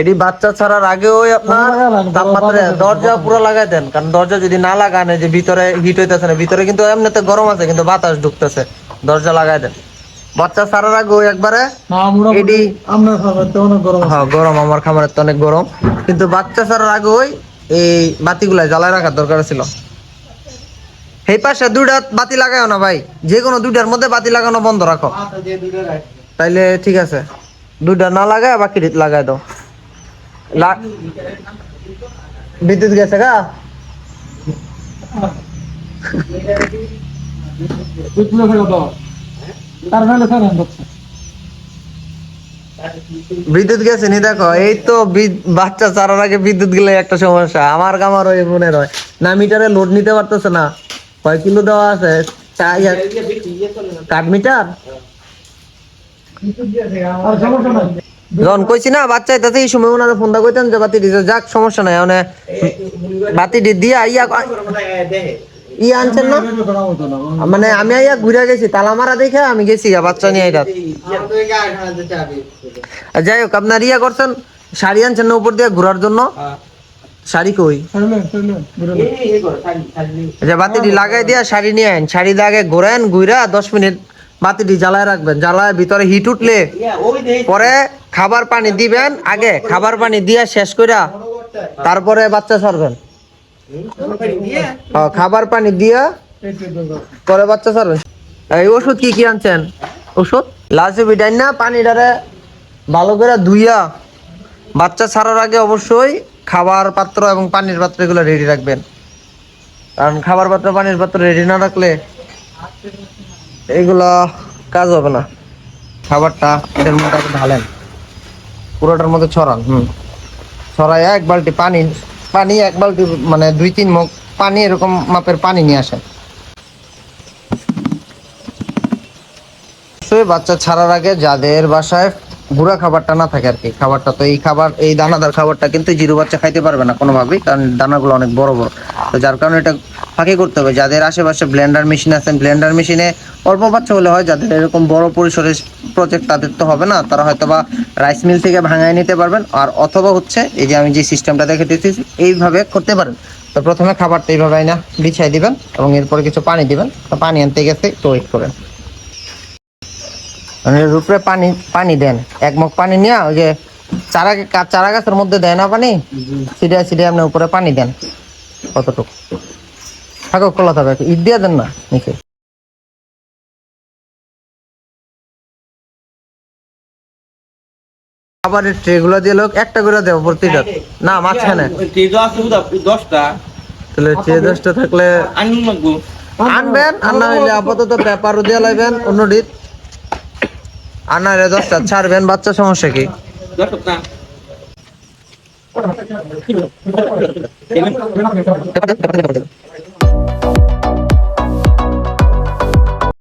এটি বাচ্চা ছাড়ার আগেও আপনার তাপমাত্রা দরজা পুরো লাগাই দেন। কারণ দরজা যদি না লাগান যে ভিতরে হিট হইতেছে না ভিতরে কিন্তু এমনিতে গরম আছে কিন্তু বাতাস ঢুকতেছে। দরজা লাগাই দেন। বাচ্চা ছাড়ার আগেও একবারে আছে। হ্যাঁ গরম আমার খামারের তো অনেক গরম। কিন্তু বাচ্চা ছাড়ার আগে ওই এই বাতিগুলা জ্বালায় রাখার দরকার ছিল। এই পাশে দুইটা বাতি লাগাও না ভাই। যে কোনো দুইটার মধ্যে বাতি লাগানো বন্ধ রাখো। তাইলে ঠিক আছে। দুইটা না লাগায়, বাকি লাগাই দাও। বিদ্যুৎ গেছে গা। বিদ্যুৎ গেছে নি, দেখো, এই তো বাচ্চা চারার আগে বিদ্যুৎ গেলে একটা সমস্যা। আমার কামার ওই মনে হয় না মিটারে লোড নিতে পারতেছে না। কয় কিলো দেওয়া আছে? কাঠ মিটার? যখন কইছি না তাতে এই সময় ফোন দা যে, বাতি যাক, সমস্যা নাই মানে বাতি দিয়া ইয়া ই আনছেন না। মানে আমি ইয়া ঘুরে গেছি, তালা মারা দেখে আমি গেছি বাচ্চা নিয়ে এটা যাই হোক, আপনার ইয়া করছেন, শাড়ি আনছেন না উপর দিয়ে ঘোরার জন্য? শাড়ি কই? যে বাতিটি লাগাই দিয়া শাড়ি নিয়ে আইন। শাড়ি দিয়ে আগে ঘোরেন ঘুরা দশ মিনিট বাতিটি জ্বালায় রাখবেন। জ্বালায় ভিতরে হিট উঠলে পরে খাবার পানি দিবেন। আগে খাবার পানি দিয়া শেষ কইরা তারপরে বাচ্চা ছাড়বেন। খাবার পানি দিয়া পরে বাচ্চা ছাড়বেন। এই ওষুধ কি কি আনছেন? ওষুধ? লাস্টে বিটাইন না? পানিটারে ভালো করে ধুইয়া বাচ্চা ছাড়ার আগে অবশ্যই খাবার পাত্র এবং পানির পাত্র এগুলো রেডি রাখবেন। কারণ খাবার পাত্র, পানির পাত্র রেডি না রাখলে এগুলা কাজ হবে না। খাবারটা এটার মধ্যে আগে ঢালেন। পুরোটার মধ্যে ছড়ান, হুম। ছড়াইয়া এক বালতি পানি পানি এক বালতি মানে দুই তিন মগ পানি এরকম মাপের পানি নিয়ে আসেন। বাচ্চা ছাড়ার আগে যাদের বাসায় গুঁড়া খাবারটা না থাকে আর কি, খাবারটা তো এই খাবার, এই দানাদার খাবারটা কিন্তু জিরো বাচ্চা খাইতে পারবে না কোনোভাবেই, কারণ দানাগুলো অনেক বড় বড়। তো যার কারণে এটা ফাঁকি করতে হবে। যাদের আশেপাশে ব্লেন্ডার মেশিন আছে ব্লেন্ডার মেশিনে অল্প বাচ্চা হলে হয় যাদের এরকম বড় পরিসরে প্রজেক্ট তাদের তো হবে না তারা হয়তো বা রাইস মিল থেকে ভাঙায় নিতে পারবেন। আর অথবা হচ্ছে এই যে আমি যে সিস্টেমটা দেখে দিতেছি এইভাবে করতে পারেন। তো প্রথমে খাবারটা এইভাবে আইনা বিছাই দিবেন এবং এরপরে কিছু পানি দিবেন। তো পানি আনতে গেছে একটু ওয়েট করেন। মানে এর উপরে পানি পানি দেন। এক মগ পানি নিয়ে ওই যে চারা চারা গাছের মধ্যে দেয় না পানি? সিডে সিডে আপনি উপরে পানি দেন। কতটুকু? থাকো খোলা থাকবে ঈদ দিয়ে দেন না নিচে খাবারের ট্রে গুলো দিয়ে লোক একটা করে দেবো প্রতিটা না মাঝখানে। দশটা। তাহলে ট্রে দশটা থাকলে আনবেন আর না হইলে আপাতত পেপারও দিয়ে লাইবেন অন্য ডিট আর না হলে দশটা ছাড়বেন বাচ্চা সমস্যা কি? না।